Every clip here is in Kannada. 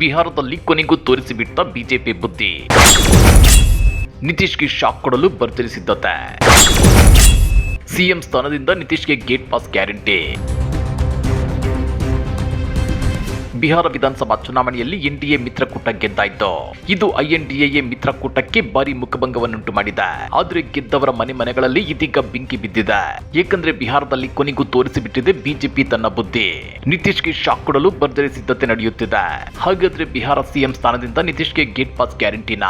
ಬಿಹಾರದಲ್ಲಿ ಕೊನೆಗೂ ತೋರಿಸಿಬಿಟ್ಟ ಬಿಜೆಪಿ ಬುದ್ಧಿ. ನಿತೀಶ್ಗೆ ಶಾಕ್ ಕೊಡಲು ಭರ್ಜರಿ ಸಿದ್ಧತೆ ಸಿಎಂ ಸ್ಥಾನದಿಂದ ನಿತೀಶ್ಗೆ ಗೇಟ್ ಪಾಸ್ ಗ್ಯಾರಂಟಿ. ಬಿಹಾರ ವಿಧಾನಸಭಾ ಚುನಾವಣೆಯಲ್ಲಿ ಎನ್ಡಿಎ ಮಿತ್ರಕೂಟ ಗೆದ್ದಾಯಿತು. ಇದು ಐಎನ್ಡಿಎ ಮಿತ್ರಕೂಟಕ್ಕೆ ಭಾರಿ ಮುಖಭಂಗವನ್ನುಂಟು ಮಾಡಿದೆ. ಆದ್ರೆ ಗೆದ್ದವರ ಮನೆ ಮನೆಗಳಲ್ಲಿ ಇದೀಗ ಬೆಂಕಿ ಬಿದ್ದಿದೆ. ಏಕೆಂದ್ರೆ ಬಿಹಾರದಲ್ಲಿ ಕೊನೆಗೂ ತೋರಿಸಿಬಿಟ್ಟಿದೆ ಬಿಜೆಪಿ ತನ್ನ ಬುದ್ಧಿ. ನಿತೀಶ್ಗೆ ಶಾಕ್ ಕೊಡಲು ಭರ್ಜರಿ ಸಿದ್ಧತೆ ನಡೆಯುತ್ತಿದೆ. ಹಾಗಾದ್ರೆ ಬಿಹಾರ ಸಿಎಂ ಸ್ಥಾನದಿಂದ ನಿತೀಶ್ಗೆ ಗೇಟ್ ಪಾಸ್ ಗ್ಯಾರಂಟಿನ?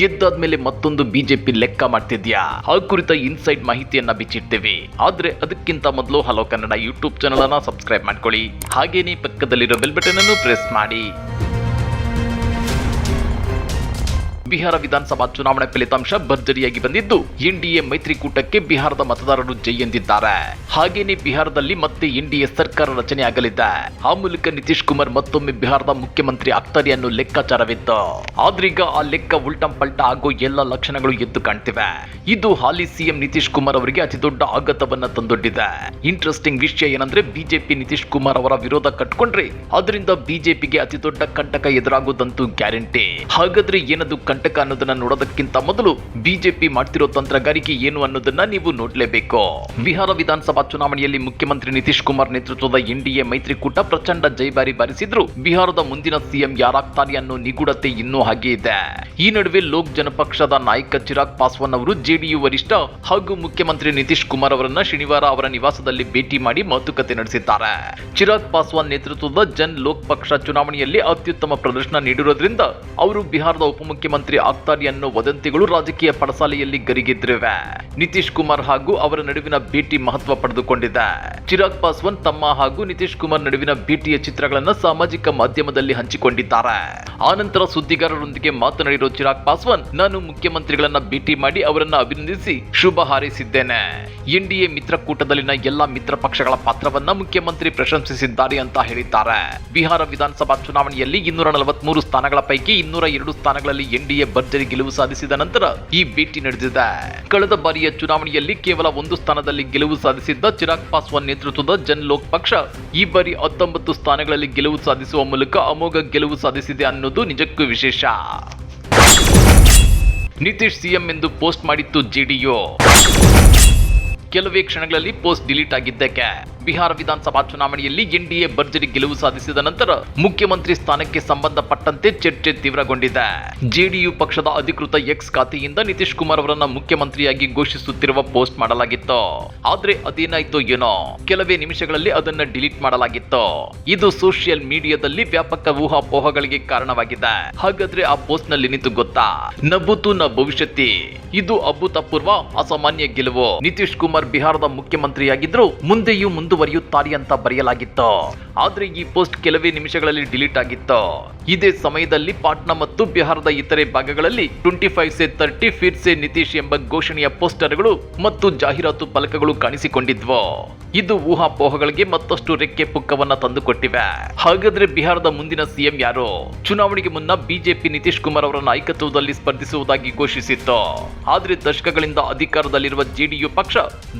ಗೆದ್ದಾದ್ಮೇಲೆ ಮತ್ತೊಂದು ಬಿಜೆಪಿ ಲೆಕ್ಕ ಮಾಡ್ತಿದ್ಯಾ? ಆ ಕುರಿತ ಇನ್ಸೈಡ್ ಮಾಹಿತಿಯನ್ನ ಬಿಚ್ಚಿಡ್ತೀವಿ. ಆದ್ರೆ ಅದಕ್ಕಿಂತ ಮೊದಲು ಹಲೋ ಕನ್ನಡ ಯೂಟ್ಯೂಬ್ ಚಾನಲ್ ಅನ್ನ ಸಬ್ಸ್ಕ್ರೈಬ್ ಮಾಡ್ಕೊಳ್ಳಿ. ಹಾಗೇನೇ ಪಕ್ಕದಲ್ಲಿರೋ ಬೆಲ್ ಬಟನ್ ಅನ್ನು ಪ್ರೆಸ್ ಮಾಡಿ. ಬಿಹಾರ ವಿಧಾನಸಭಾ ಚುನಾವಣೆ ಫಲಿತಾಂಶ ಭರ್ಜರಿಯಾಗಿ ಬಂದಿದ್ದು, ಎನ್ಡಿಎ ಮೈತ್ರಿಕೂಟಕ್ಕೆ ಬಿಹಾರದ ಮತದಾರರು ಜೈ ಎಂದಿದ್ದಾರೆ ಹಾಗೇನೆ ಬಿಹಾರದಲ್ಲಿ ಮತ್ತೆ ಎನ್ಡಿಎ ಸರ್ಕಾರ ರಚನೆ ಆಗಲಿದೆ. ಆ ಮೂಲಕ ನಿತೀಶ್ ಕುಮಾರ್ ಮತ್ತೊಮ್ಮೆ ಬಿಹಾರದ ಮುಖ್ಯಮಂತ್ರಿ ಆಗ್ತಾರೆ ಅನ್ನೋ ಲೆಕ್ಕಾಚಾರವಿತ್ತು. ಆದ್ರೀಗ ಆ ಲೆಕ್ಕ ಉಲ್ಟಂ ಪಲ್ಟ ಆಗೋ ಎಲ್ಲ ಲಕ್ಷಣಗಳು ಎದ್ದು ಕಾಣ್ತಿವೆ. ಇದು ಹಾಲಿ ಸಿಎಂ ನಿತೀಶ್ ಕುಮಾರ್ ಅವರಿಗೆ ಅತಿ ದೊಡ್ಡ ಆಘಾತವನ್ನ ತಂದೊಡ್ಡಿದೆ. ಇಂಟ್ರೆಸ್ಟಿಂಗ್ ವಿಷಯ ಏನಂದ್ರೆ, ಬಿಜೆಪಿ ನಿತೀಶ್ ಕುಮಾರ್ ಅವರ ವಿರೋಧ ಕಟ್ಕೊಂಡ್ರೆ ಅದರಿಂದ ಬಿಜೆಪಿಗೆ ಅತಿ ದೊಡ್ಡ ಕಂಟಕ ಎದುರಾಗೋದಂತೂ ಗ್ಯಾರಂಟಿ. ಹಾಗಾದ್ರೆ ಏನದು ಕಂಟಕ? ಅನ್ನೋದನ್ನ ನೋಡೋದಕ್ಕಿಂತ ಮೊದಲು ಬಿಜೆಪಿ ಮಾಡ್ತಿರೋ ತಂತ್ರಗಾರಿಕೆ ಏನು ಅನ್ನೋದನ್ನ ನೀವು ನೋಡ್ಲೇಬೇಕು. ಬಿಹಾರ ವಿಧಾನಸಭಾ ಚುನಾವಣೆಯಲ್ಲಿ ಮುಖ್ಯಮಂತ್ರಿ ನಿತೀಶ್ ಕುಮಾರ್ ನೇತೃತ್ವದ ಎನ್ಡಿಎ ಮೈತ್ರಿಕೂಟ ಪ್ರಚಂಡ ಜೈಬಾರಿ ಬಾರಿಸಿದ್ರು. ಬಿಹಾರದ ಮುಂದಿನ ಸಿಎಂ ಯಾರಾಗ್ತಾರೆ ಅನ್ನೋ ನಿಗೂಢತೆ ಇನ್ನೂ ಹಾಗೆ ಇದೆ. ಈ ನಡುವೆ ಲೋಕ್ ಜನಪಕ್ಷದ ನಾಯಕ ಚಿರಾಗ್ ಪಾಸ್ವಾನ್ ಅವರು ಜೆಡಿಯು ವರಿಷ್ಠ ಹಾಗೂ ಮುಖ್ಯಮಂತ್ರಿ ನಿತೀಶ್ ಕುಮಾರ್ ಅವರನ್ನ ಶನಿವಾರ ಅವರ ನಿವಾಸದಲ್ಲಿ ಭೇಟಿ ಮಾಡಿ ಮಾತುಕತೆ ನಡೆಸಿದ್ದಾರೆ. ಚಿರಾಗ್ ಪಾಸ್ವಾನ್ ನೇತೃತ್ವದ ಜನ್ ಲೋಕ್ ಪಕ್ಷ ಚುನಾವಣೆಯಲ್ಲಿ ಅತ್ಯುತ್ತಮ ಪ್ರದರ್ಶನ ನೀಡಿರೋದ್ರಿಂದ ಅವರು ಬಿಹಾರದ ಉಪಮುಖ್ಯಮಂತ್ರಿ ಆಗ್ತಾರೆ ಅನ್ನೋ ವದಂತಿಗಳು ರಾಜಕೀಯ ಪಡಸಾಲೆಯಲ್ಲಿ ಗರಿಗೆದ್ರಿವೆ. ನಿತೀಶ್ ಕುಮಾರ್ ಹಾಗೂ ಅವರ ನಡುವಿನ ಭೇಟಿ ಮಹತ್ವ ಪಡೆದುಕೊಂಡಿದೆ. ಚಿರಾಗ್ ಪಾಸ್ವಾನ್ ತಮ್ಮ ಹಾಗೂ ನಿತೀಶ್ ಕುಮಾರ್ ನಡುವಿನ ಭೇಟಿಯ ಚಿತ್ರಗಳನ್ನ ಸಾಮಾಜಿಕ ಮಾಧ್ಯಮದಲ್ಲಿ ಹಂಚಿಕೊಂಡಿದ್ದಾರೆ. ಆನಂತರ ಸುದ್ದಿಗಾರರೊಂದಿಗೆ ಮಾತನಾಡಿರೋ ಚಿರಾಗ್ ಪಾಸ್ವಾನ್, ನಾನು ಮುಖ್ಯಮಂತ್ರಿಗಳನ್ನ ಭೇಟಿ ಮಾಡಿ ಅವರನ್ನ ಅಭಿನಂದಿಸಿ ಶುಭ ಹಾರೈಸಿದ್ದೇನೆ. ಎನ್ಡಿಎ ಮಿತ್ರಕೂಟದಲ್ಲಿನ ಎಲ್ಲಾ ಮಿತ್ರ ಪಕ್ಷಗಳ ಪಾತ್ರವನ್ನ ಮುಖ್ಯಮಂತ್ರಿ ಪ್ರಶಂಸಿಸಿದ್ದಾರೆ ಅಂತ ಹೇಳಿದ್ದಾರೆ. ಬಿಹಾರ ವಿಧಾನಸಭಾ ಚುನಾವಣೆಯಲ್ಲಿ ಇನ್ನೂರ ನಲವತ್ಮೂರು ಸ್ಥಾನಗಳ ಪೈಕಿ ಇನ್ನೂರ ಎರಡು ಸ್ಥಾನಗಳಲ್ಲಿ ಎನ್ಡಿಎ ಭರ್ಜರಿ ಗೆಲುವು ಸಾಧಿಸಿದ ನಂತರ ಈ ಭೇಟಿ ನಡೆದಿದೆ. ಕಳೆದ ಬಾರಿಯ ಚುನಾವಣೆಯಲ್ಲಿ ಕೇವಲ ಒಂದು ಸ್ಥಾನದಲ್ಲಿ ಗೆಲುವು ಸಾಧಿಸಿದ್ದ ಚಿರಾಗ್ ಪಾಸ್ವಾನ್ ನೇತೃತ್ವದ ಜನ್ ಲೋಕ್ ಪಕ್ಷ. ಈ ಬಾರಿ ಹತ್ತೊಂಬತ್ತು ಸ್ಥಾನಗಳಲ್ಲಿ ಗೆಲುವು ಸಾಧಿಸುವ ಮೂಲಕ ಅಮೋಘ ಗೆಲುವು ಸಾಧಿಸಿದೆ ಅನ್ನೋದು ನಿಜಕ್ಕೂ ವಿಶೇಷ. ನಿತೀಶ್ ಸಿಎಂ ಎಂದು ಪೋಸ್ಟ್ ಮಾಡಿತ್ತು ಜೆಡಿಯು ಕೆಲವೇ ಕ್ಷಣಗಳಲ್ಲಿ ಪೋಸ್ಟ್ ಡಿಲೀಟ್ ಆಗಿದ್ದಕ್ಕೆ. ಬಿಹಾರ ವಿಧಾನಸಭಾ ಚುನಾವಣೆಯಲ್ಲಿ ಎನ್ಡಿಎ ಭರ್ಜರಿ ಗೆಲುವು ಸಾಧಿಸಿದ ನಂತರ ಮುಖ್ಯಮಂತ್ರಿ ಸ್ಥಾನಕ್ಕೆ ಸಂಬಂಧಪಟ್ಟಂತೆ ಚರ್ಚೆ ತೀವ್ರಗೊಂಡಿದೆ. ಜೆಡಿಯು ಪಕ್ಷದ ಅಧಿಕೃತ ಎಕ್ಸ್ ಖಾತೆಯಿಂದ ನಿತೀಶ್ ಕುಮಾರ್ ಅವರನ್ನ ಮುಖ್ಯಮಂತ್ರಿಯಾಗಿ ಘೋಷಿಸುತ್ತಿರುವ ಪೋಸ್ಟ್ ಮಾಡಲಾಗಿತ್ತು. ಆದ್ರೆ ಅದೇನಾಯ್ತು ಏನೋ, ಕೆಲವೇ ನಿಮಿಷಗಳಲ್ಲಿ ಅದನ್ನ ಡಿಲೀಟ್ ಮಾಡಲಾಗಿತ್ತು. ಇದು ಸೋಷಿಯಲ್ ಮೀಡಿಯಾದಲ್ಲಿ ವ್ಯಾಪಕ ಊಹಾಪೋಹಗಳಿಗೆ ಕಾರಣವಾಗಿದೆ. ಹಾಗಾದ್ರೆ ಆ ಪೋಸ್ಟ್ನಲ್ಲಿ ನಿಂತು ಗೊತ್ತಾ? ನಬುತು ನ ಭವಿಷ್ಯತಿ. ಇದು ಅಭೂತಪೂರ್ವ ಅಸಾಮಾನ್ಯ ಗೆಲುವು. ನಿತೀಶ್ ಕುಮಾರ್ ಬಿಹಾರದ ಮುಖ್ಯಮಂತ್ರಿಯಾಗಿದ್ರು ಮುಂದೆಯೂ ಮುಂದುವರಿಯುತ್ತಾರೆ ಅಂತ ಬರೆಯಲಾಗಿತ್ತು. ಆದ್ರೆ ಈ ಪೋಸ್ಟ್ ಕೆಲವೇ ನಿಮಿಷಗಳಲ್ಲಿ ಡಿಲೀಟ್ ಆಗಿತ್ತು. ಇದೇ ಸಮಯದಲ್ಲಿ ಪಾಟ್ನಾ ಮತ್ತು ಬಿಹಾರದ ಇತರೆ ಭಾಗಗಳಲ್ಲಿ ಟ್ವೆಂಟಿ ಫೈವ್ ಸೆ ತರ್ಟಿ ಫೀಟ್ ಸೆ ನಿತೀಶ್ ಎಂಬ ಘೋಷಣೆಯ ಪೋಸ್ಟರ್ಗಳು ಮತ್ತು ಜಾಹೀರಾತು ಫಲಕಗಳು ಕಾಣಿಸಿಕೊಂಡಿದ್ವು. ಇದು ಊಹಾಪೋಹಗಳಿಗೆ ಮತ್ತಷ್ಟು ರೆಕ್ಕೆ ಪುಕ್ಕವನ್ನ ತಂದುಕೊಟ್ಟಿವೆ. ಹಾಗಾದ್ರೆ ಬಿಹಾರದ ಮುಂದಿನ ಸಿಎಂ ಯಾರು? ಚುನಾವಣೆಗೆ ಮುನ್ನ ಬಿಜೆಪಿ ನಿತೀಶ್ ಕುಮಾರ್ ಅವರ ನಾಯಕತ್ವದಲ್ಲಿ ಸ್ಪರ್ಧಿಸುವುದಾಗಿ ಘೋಷಿಸಿತ್ತು. ಆದ್ರೆ ದಶಕಗಳಿಂದ ಅಧಿಕಾರದಲ್ಲಿರುವ ಜೆಡಿಯು ಪಕ್ಷ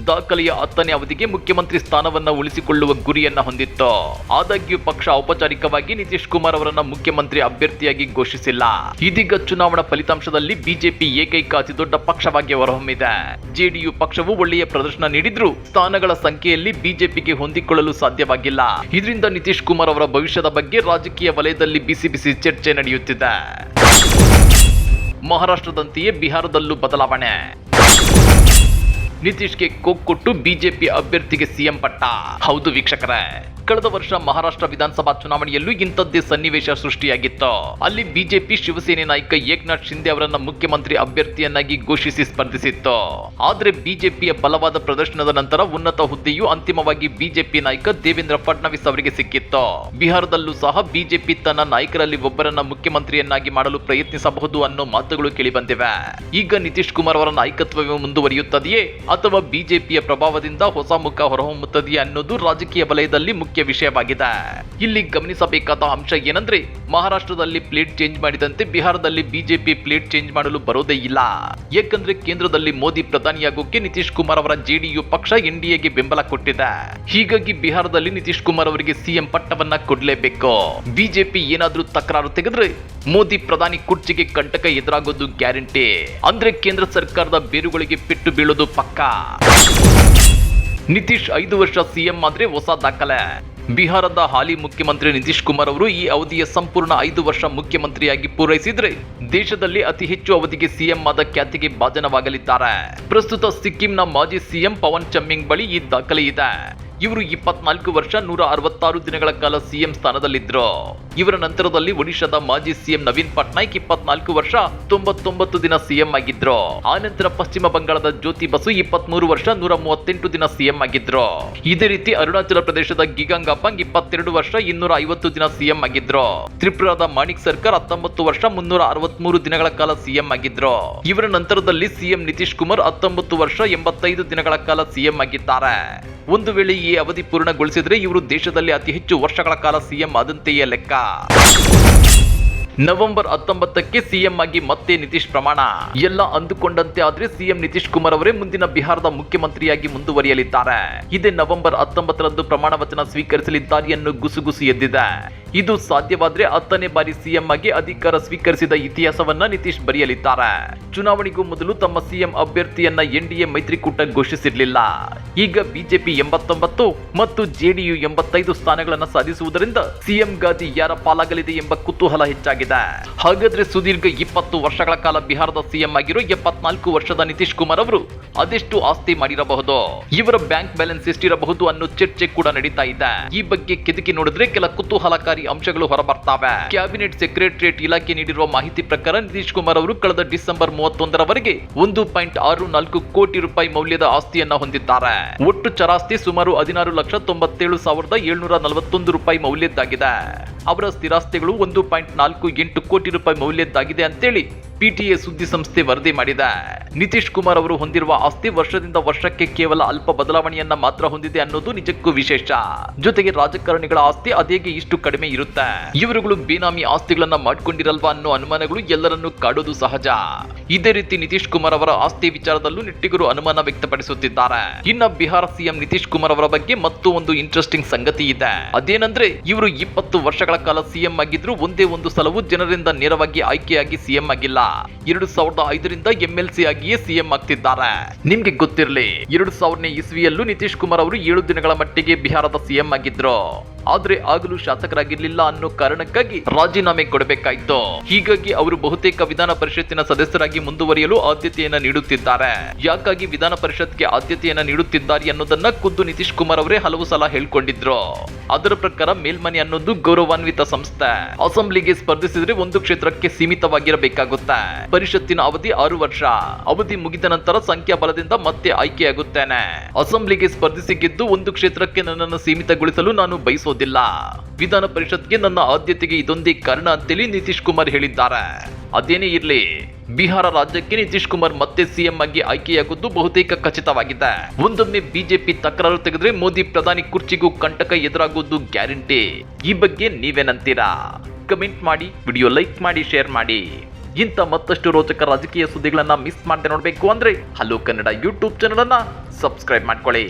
ದಾಖಲೆಯ ಹತ್ತನೇ ಅವಧಿಗೆ ಮುಖ್ಯಮಂತ್ರಿ ಸ್ಥಾನವನ್ನ ಉಳಿಸಿಕೊಳ್ಳುವ ಗುರಿಯನ್ನ ಹೊಂದಿತ್ತು. ಆದಾಗ್ಯೂ ಪಕ್ಷ ಔಪಚಾರಿಕವಾಗಿ ನಿತೀಶ್ ಕುಮಾರ್ ಅವರನ್ನ ಮುಖ್ಯಮಂತ್ರಿ ಅಭ್ಯರ್ಥಿಯಾಗಿ ಘೋಷಿಸಿಲ್ಲ. ಇದೀಗ ಚುನಾವಣಾ ಫಲಿತಾಂಶದಲ್ಲಿ ಬಿಜೆಪಿ ಏಕೈಕ ಅತಿದೊಡ್ಡ ಪಕ್ಷವಾಗಿ ಹೊರಹೊಮ್ಮಿದೆ. ಜೆಡಿಯು ಪಕ್ಷವು ಒಳ್ಳೆಯ ಪ್ರದರ್ಶನ ನೀಡಿದ್ರು ಸ್ಥಾನಗಳ ಸಂಖ್ಯೆಯಲ್ಲಿ ಬಿಜೆಪಿಗೆ ಹೊಂದಿಕೊಳ್ಳಲು ಸಾಧ್ಯವಾಗಿಲ್ಲ. ಇದರಿಂದ ನಿತೀಶ್ ಕುಮಾರ್ ಅವರ ಭವಿಷ್ಯದ ಬಗ್ಗೆ ರಾಜಕೀಯ ವಲಯದಲ್ಲಿ ಬಿಸಿ ಬಿಸಿ ಚರ್ಚೆ ನಡೆಯುತ್ತಿದೆ. ಮಹಾರಾಷ್ಟ್ರದಂತೆಯೇ ಬಿಹಾರದಲ್ಲೂ ಬದಲಾವಣೆ. ನಿತೀಶ್ಗೆ ಕೊಕ್ಕೊಟ್ಟು ಬಿಜೆಪಿ ಅಭ್ಯರ್ಥಿಗೆ ಸಿಎಂ ಪಟ್ಟ. ಹೌದು ವೀಕ್ಷಕರೇ. ಕಳೆದ ವರ್ಷ ಮಹಾರಾಷ್ಟ್ರ ವಿಧಾನಸಭಾ ಚುನಾವಣೆಯಲ್ಲೂ ಇಂಥದ್ದೇ ಸನ್ನಿವೇಶ ಸೃಷ್ಟಿಯಾಗಿತ್ತು. ಅಲ್ಲಿ ಬಿಜೆಪಿ ಶಿವಸೇನೆ ನಾಯಕ ಏಕನಾಥ್ ಶಿಂದೆ ಅವರನ್ನ ಮುಖ್ಯಮಂತ್ರಿ ಅಭ್ಯರ್ಥಿಯನ್ನಾಗಿ ಘೋಷಿಸಿ ಸ್ಪರ್ಧಿಸಿತ್ತು. ಆದ್ರೆ ಬಿಜೆಪಿಯ ಬಲವಾದ ಪ್ರದರ್ಶನದ ನಂತರ ಉನ್ನತ ಹುದ್ದೆಯು ಅಂತಿಮವಾಗಿ ಬಿಜೆಪಿ ನಾಯಕ ದೇವೇಂದ್ರ ಫಡ್ನವೀಸ್ ಅವರಿಗೆ ಸಿಕ್ಕಿತ್ತು. ಬಿಹಾರದಲ್ಲೂ ಸಹ ಬಿಜೆಪಿ ತನ್ನ ನಾಯಕರಲ್ಲಿ ಒಬ್ಬರನ್ನ ಮುಖ್ಯಮಂತ್ರಿಯನ್ನಾಗಿ ಮಾಡಲು ಪ್ರಯತ್ನಿಸಬಹುದು ಅನ್ನೋ ಮಾತುಗಳು ಕೇಳಿಬಂದಿವೆ. ಈಗ ನಿತೀಶ್ ಕುಮಾರ್ ಅವರ ನಾಯಕತ್ವವೇ ಮುಂದುವರಿಯುತ್ತದೆಯೇ ಅಥವಾ ಬಿಜೆಪಿಯ ಪ್ರಭಾವದಿಂದ ಹೊಸ ಮುಖ ಹೊರಹೊಮ್ಮುತ್ತದೆಯೇ ಅನ್ನೋದು ರಾಜಕೀಯ ವಲಯದಲ್ಲಿ ಮುಖ್ಯ ವಿಷಯವಾಗಿದೆ. ಇಲ್ಲಿ ಗಮನಿಸಬೇಕಾದ ಅಂಶ ಏನಂದ್ರೆ, ಮಹಾರಾಷ್ಟ್ರದಲ್ಲಿ ಪ್ಲೇಟ್ ಚೇಂಜ್ ಮಾಡಿದಂತೆ ಬಿಹಾರದಲ್ಲಿ ಬಿಜೆಪಿ ಪ್ಲೇಟ್ ಚೇಂಜ್ ಮಾಡಲು ಬರೋದೇ ಇಲ್ಲ. ಯಾಕಂದ್ರೆ ಕೇಂದ್ರದಲ್ಲಿ ಮೋದಿ ಪ್ರಧಾನಿಯಾಗೋಕೆ ನಿತೀಶ್ ಕುಮಾರ್ ಅವರ ಜೆಡಿಯು ಪಕ್ಷ ಎನ್ಡಿಎಗೆ ಬೆಂಬಲ ಕೊಟ್ಟಿದೆ. ಹೀಗಾಗಿ ಬಿಹಾರದಲ್ಲಿ ನಿತೀಶ್ ಕುಮಾರ್ ಅವರಿಗೆ ಸಿಎಂ ಪಟ್ಟವನ್ನ ಕೊಡ್ಲೇಬೇಕು. ಬಿಜೆಪಿ ಏನಾದ್ರೂ ತಕರಾರು ತೆಗೆದ್ರೆ ಮೋದಿ ಪ್ರಧಾನಿ ಕುರ್ಚಿಗೆ ಕಂಟಕ ಎದುರಾಗೋದು ಗ್ಯಾರಂಟಿ. ಅಂದ್ರೆ ಕೇಂದ್ರ ಸರ್ಕಾರದ ಬೇರುಗಳಿಗೆ ಪೆಟ್ಟು ಬೀಳೋದು ಪಕ್ಕಾ. ನಿತೀಶ್ ಐದು ವರ್ಷ ಸಿಎಂ ಆದ್ರೆ ಹೊಸ ದಾಖಲೆ. ಬಿಹಾರದ ಹಾಲಿ ಮುಖ್ಯಮಂತ್ರಿ ನಿತೀಶ್ ಕುಮಾರ್ ಅವರು ಈ ಅವಧಿಯ ಸಂಪೂರ್ಣ ಐದು ವರ್ಷ ಮುಖ್ಯಮಂತ್ರಿಯಾಗಿ ಪೂರೈಸಿದ್ರೆ ದೇಶದಲ್ಲಿ ಅತಿ ಹೆಚ್ಚು ಅವಧಿಗೆ ಸಿಎಂ ಆದ ಖ್ಯಾತಿಗೆ ಭಾಜನವಾಗಲಿದ್ದಾರೆ. ಪ್ರಸ್ತುತ ಸಿಕ್ಕಿಂನ ಮಾಜಿ ಸಿಎಂ ಪವನ್ ಚಮ್ಮಿಂಗ್ ಬಳಿ ಈ ದಾಖಲೆ ಇದೆ. ಇವರು ಇಪ್ಪತ್ನಾಲ್ಕು ವರ್ಷ ನೂರ ಅರವತ್ತಾರು ದಿನಗಳ ಕಾಲ ಸಿಎಂ ಸ್ಥಾನದಲ್ಲಿದ್ದರು ಇವರ ನಂತರದಲ್ಲಿ ಒಡಿಶಾದ ಮಾಜಿ ಸಿಎಂ ನವೀನ್ ಪಟ್ನಾಯಕ್ ಇಪ್ಪತ್ನಾಲ್ಕು ವರ್ಷ ತೊಂಬತ್ತೊಂಬತ್ತು ದಿನ ಸಿಎಂ ಆಗಿದ್ರು. ಆ ನಂತರ ಪಶ್ಚಿಮ ಬಂಗಾಳದ ಜ್ಯೋತಿ ಬಸು ಇಪ್ಪತ್ಮೂರು ವರ್ಷ ನೂರ ಮೂವತ್ತೆಂಟು ದಿನ ಸಿಎಂ ಆಗಿದ್ರು. ಇದೇ ರೀತಿ ಅರುಣಾಚಲ ಪ್ರದೇಶದ ಗಿಗಾಂಗ್ ಅಪಾಂಗ್ ಇಪ್ಪತ್ತೆರಡು ವರ್ಷ ಇನ್ನೂರ ಐವತ್ತು ದಿನ ಸಿಎಂ ಆಗಿದ್ರು. ತ್ರಿಪುರಾದ ಮಾಣಿಕ್ ಸರ್ಕಾರ್ ಹತ್ತೊಂಬತ್ತು ವರ್ಷ ಮುನ್ನೂರ ಅರವತ್ಮೂರು ದಿನಗಳ ಕಾಲ ಸಿಎಂ ಆಗಿದ್ರು. ಇವರ ನಂತರದಲ್ಲಿ ಸಿಎಂ ನಿತೀಶ್ ಕುಮಾರ್ ಹತ್ತೊಂಬತ್ತು ವರ್ಷ ಎಂಬತ್ತೈದು ದಿನಗಳ ಕಾಲ ಸಿಎಂ ಆಗಿದ್ದಾರೆ. ಒಂದು ವೇಳೆ ಅವಧಿ ಪೂರ್ಣಗೊಳಿಸಿದರೆ ಇವರು ದೇಶದಲ್ಲಿ ಅತಿ ಹೆಚ್ಚು ವರ್ಷಗಳ ಕಾಲ ಸಿಎಂ ಆದಂತೆಯೇ ಲೆಕ್ಕ. ನವೆಂಬರ್ ಹತ್ತೊಂಬತ್ತಕ್ಕೆ ಸಿಎಂ ಆಗಿ ಮತ್ತೆ ನಿತೀಶ್ ಪ್ರಮಾಣ. ಎಲ್ಲ ಅಂದುಕೊಂಡಂತೆ ಆದ್ರೆ ಸಿಎಂ ನಿತೀಶ್ ಕುಮಾರ್ ಅವರೇ ಮುಂದಿನ ಬಿಹಾರದ ಮುಖ್ಯಮಂತ್ರಿಯಾಗಿ ಮುಂದುವರಿಯಲಿದ್ದಾರೆ. ಇದೇ ನವೆಂಬರ್ ಹತ್ತೊಂಬತ್ತರಂದು ಪ್ರಮಾಣ ವಚನ ಸ್ವೀಕರಿಸಲಿದ್ದಾರೆ ಎನ್ನು ಗುಸುಗುಸು ಎದ್ದಿದೆ. ಇದು ಸಾಧ್ಯವಾದ್ರೆ ಹತ್ತನೇ ಬಾರಿ ಸಿಎಂ ಆಗಿ ಅಧಿಕಾರ ಸ್ವೀಕರಿಸಿದ ಇತಿಹಾಸವನ್ನ ನಿತೀಶ್ ಬರೆಯಲಿದ್ದಾರೆ. ಚುನಾವಣೆಗೂ ಮೊದಲು ತಮ್ಮ ಸಿಎಂ ಅಭ್ಯರ್ಥಿಯನ್ನ ಎನ್ಡಿಎ ಮೈತ್ರಿಕೂಟ ಘೋಷಿಸಿರ್ಲಿಲ್ಲ. ಈಗ ಬಿಜೆಪಿ ಎಂಬತ್ತೊಂಬತ್ತು ಮತ್ತು ಜೆಡಿಯು ಎಂಬತ್ತೈದು ಸ್ಥಾನಗಳನ್ನ ಸಾಧಿಸುವುದರಿಂದ ಸಿಎಂ ಗಾದಿ ಯಾರ ಪಾಲಾಗಲಿದೆ ಎಂಬ ಕುತೂಹಲ ಹೆಚ್ಚಾಗಿದೆ. ಹಾಗಾದ್ರೆ ಸುದೀರ್ಘ ಇಪ್ಪತ್ತು ವರ್ಷಗಳ ಕಾಲ ಬಿಹಾರದ ಸಿಎಂ ಆಗಿರೋ ಎಪ್ಪತ್ನಾಲ್ಕು ವರ್ಷದ ನಿತೀಶ್ ಕುಮಾರ್ ಅವರು ಅದೆಷ್ಟು ಆಸ್ತಿ ಮಾಡಿರಬಹುದು? ಇವರ ಬ್ಯಾಂಕ್ ಬ್ಯಾಲೆನ್ಸ್ ಎಷ್ಟಿರಬಹುದು ಅನ್ನೋ ಚರ್ಚೆ ಕೂಡ ನಡೀತಾ ಇದೆ. ಈ ಬಗ್ಗೆ ಕೆದಕಿ ನೋಡಿದ್ರೆ ಕೆಲ ಕುತೂಹಲಕಾರಿ ಅಂಶಗಳು ಹೊರಬರ್ತವೆ. ಕ್ಯಾಬಿನೆಟ್ ಸೆಕ್ರೆಟರಿಯೇಟ್ ಇಲಾಖೆ ನೀಡಿರುವ ಮಾಹಿತಿ ಪ್ರಕಾರ ನಿತೀಶ್ ಕುಮಾರ್ ಅವರು ಕಳೆದ ಡಿಸೆಂಬರ್ ಮೂವತ್ತೊಂದರವರೆಗೆ ಒಂದು ಪಾಯಿಂಟ್ ಆರು ನಾಲ್ಕು ಕೋಟಿ ರೂಪಾಯಿ ಮೌಲ್ಯದ ಆಸ್ತಿಯನ್ನ ಹೊಂದಿದ್ದಾರೆ. ಒಟ್ಟು ಚರಾಸ್ತಿ ಸುಮಾರು ಹದಿನಾರು ಲಕ್ಷ ತೊಂಬತ್ತೇಳು ಸಾವಿರದ ಏಳ್ನೂರ ನಲವತ್ತೊಂದು ರೂಪಾಯಿ ಮೌಲ್ಯದ್ದಾಗಿದೆ. ಅವರ ಸ್ಥಿರಾಸ್ತಿಗಳು ಒಂದು ಪಾಯಿಂಟ್ ನಾಲ್ಕು ಎಂಟು ಕೋಟಿ ರೂಪಾಯಿ ಮೌಲ್ಯದ್ದಾಗಿದೆ ಅಂತೇಳಿ ಪಿಟಿಎ ಸುದ್ದಿ ಸಂಸ್ಥೆ ವರದಿ ಮಾಡಿದೆ. ನಿತೀಶ್ ಕುಮಾರ್ ಅವರು ಹೊಂದಿರುವ ಆಸ್ತಿ ವರ್ಷದಿಂದ ವರ್ಷಕ್ಕೆ ಕೇವಲ ಅಲ್ಪ ಬದಲಾವಣೆಯನ್ನ ಮಾತ್ರ ಹೊಂದಿದೆ ಅನ್ನೋದು ನಿಜಕ್ಕೂ ವಿಶೇಷ. ಜೊತೆಗೆ ರಾಜಕಾರಣಿಗಳ ಆಸ್ತಿ ಅದೇಗೆ ಇಷ್ಟು ಕಡಿಮೆ ಇರುತ್ತೆ? ಇವರುಗಳು ಬೇನಾಮಿ ಆಸ್ತಿಗಳನ್ನ ಮಾಡ್ಕೊಂಡಿರಲ್ವಾ ಅನ್ನೋ ಅನುಮಾನಗಳು ಎಲ್ಲರನ್ನೂ ಕಾಡೋದು ಸಹಜ. ಇದೇ ರೀತಿ ನಿತೀಶ್ ಕುಮಾರ್ ಅವರ ಆಸ್ತಿ ವಿಚಾರದಲ್ಲೂ ನಿಟ್ಟಿಗರು ಅನುಮಾನ ವ್ಯಕ್ತಪಡಿಸುತ್ತಿದ್ದಾರೆ. ಇನ್ನ ಬಿಹಾರ ಸಿಎಂ ನಿತೀಶ್ ಕುಮಾರ್ ಅವರ ಬಗ್ಗೆ ಮತ್ತೂ ಒಂದು ಇಂಟ್ರೆಸ್ಟಿಂಗ್ ಸಂಗತಿ ಇದೆ. ಅದೇನಂದ್ರೆ, ಇವರು ಇಪ್ಪತ್ತು ವರ್ಷಗಳ ಕಾಲ ಸಿಎಂ ಆಗಿದ್ರು, ಒಂದೇ ಒಂದು ಸಲವೂ ಜನರಿಂದ ನೇರವಾಗಿ ಆಯ್ಕೆಯಾಗಿ ಸಿಎಂ ಆಗಿಲ್ಲ. ಎರಡು ಸಾವಿರದ ಐದರಿಂದ ಎಂಎಲ್ಸಿ ಆಗಿಯೇ ಸಿಎಂ ಆಗ್ತಿದ್ದಾರೆ. ನಿಮ್ಗೆ ಗೊತ್ತಿರಲಿ, ಎರಡು ಸಾವಿರನೇ ಇಸ್ವಿಯಲ್ಲೂ ನಿತೀಶ್ ಕುಮಾರ್ ಅವರು ಏಳು ದಿನಗಳ ಮಟ್ಟಿಗೆ ಬಿಹಾರದ ಸಿಎಂ ಆಗಿದ್ರು. ಆದ್ರೆ ಆಗಲೂ ಶಾಸಕರಾಗಿರ್ಲಿಲ್ಲ ಅನ್ನೋ ಕಾರಣಕ್ಕಾಗಿ ರಾಜೀನಾಮೆ ಕೊಡಬೇಕಾಯ್ತು. ಹೀಗಾಗಿ ಅವರು ಬಹುತೇಕ ವಿಧಾನ ಪರಿಷತ್ತಿನ ಸದಸ್ಯರಾಗಿ ಮುಂದುವರಿಯಲು ಆದ್ಯತೆಯನ್ನ ನೀಡುತ್ತಿದ್ದಾರೆ. ಯಾಕಾಗಿ ವಿಧಾನ ಪರಿಷತ್ಗೆ ಆದ್ಯತೆಯನ್ನ ನೀಡುತ್ತಿದ್ದಾರೆ ಅನ್ನೋದನ್ನ ಖುದ್ದು ನಿತೀಶ್ ಕುಮಾರ್ ಅವರೇ ಹಲವು ಸಲ ಹೇಳ್ಕೊಂಡಿದ್ರು. ಅದರ ಪ್ರಕಾರ ಮೇಲ್ಮನೆ ಅನ್ನೋದು ಗೌರವಾನ್ವಿತ ಸಂಸ್ಥೆ. ಅಸೆಂಬ್ಲಿಗೆ ಸ್ಪರ್ಧಿಸಿದ್ರೆ ಒಂದು ಕ್ಷೇತ್ರಕ್ಕೆ ಸೀಮಿತವಾಗಿರಬೇಕಾಗುತ್ತೆ. ಪರಿಷತ್ತಿನ ಅವಧಿ ಆರು ವರ್ಷ. ಅವಧಿ ಮುಗಿದ ನಂತರ ಸಂಖ್ಯಾಬಲದಿಂದ ಮತ್ತೆ ಆಯ್ಕೆಯಾಗುತ್ತೇನೆ. ಅಸೆಂಬ್ಲಿಗೆ ಸ್ಪರ್ಧಿಸಿ ಗೆದ್ದು ಒಂದು ಕ್ಷೇತ್ರಕ್ಕೆ ನನ್ನನ್ನು ಸೀಮಿತಗೊಳಿಸಲು ನಾನು ಬಯಸೋದಿಲ್ಲ ವಿಧಾನ ಪರಿಷತ್ಗೆ ನನ್ನ ಆದ್ಯತೆಗೆ ಇದೊಂದೇ ಕಾರಣ ಅಂತೇಳಿ ನಿತೀಶ್ ಕುಮಾರ್ ಹೇಳಿದ್ದಾರೆ. ಅದೇನೇ ಇರಲಿ, ಬಿಹಾರ ರಾಜ್ಯಕ್ಕೆ ನಿತೀಶ್ ಕುಮಾರ್ ಮತ್ತೆ ಸಿಎಂ ಆಗಿ ಆಯ್ಕೆಯಾಗುವುದು ಬಹುತೇಕ ಖಚಿತವಾಗಿದೆ. ಒಂದೊಮ್ಮೆ ಬಿಜೆಪಿ ತಕರಾರು ತೆಗೆದ್ರೆ ಮೋದಿ ಪ್ರಧಾನಿ ಕುರ್ಚಿಗೂ ಕಂಟಕ ಎದುರಾಗುವುದು ಗ್ಯಾರಂಟಿ. ಈ ಬಗ್ಗೆ ನೀವೇನಂತೀರಾ? ಕಮೆಂಟ್ ಮಾಡಿ, ವಿಡಿಯೋ ಲೈಕ್ ಮಾಡಿ, ಶೇರ್ ಮಾಡಿ. ಇಂಥ ಮತ್ತಷ್ಟು ರೋಚಕ ರಾಜಕೀಯ ಸುದ್ದಿಗಳನ್ನ ಮಿಸ್ ಮಾಡದೆ ನೋಡಬೇಕು ಅಂದ್ರೆ ಹಲೋ ಕನ್ನಡ ಯೂಟ್ಯೂಬ್ ಚಾನಲ್ ಅನ್ನ ಸಬ್ಸ್ಕ್ರೈಬ್ ಮಾಡ್ಕೊಳ್ಳಿ.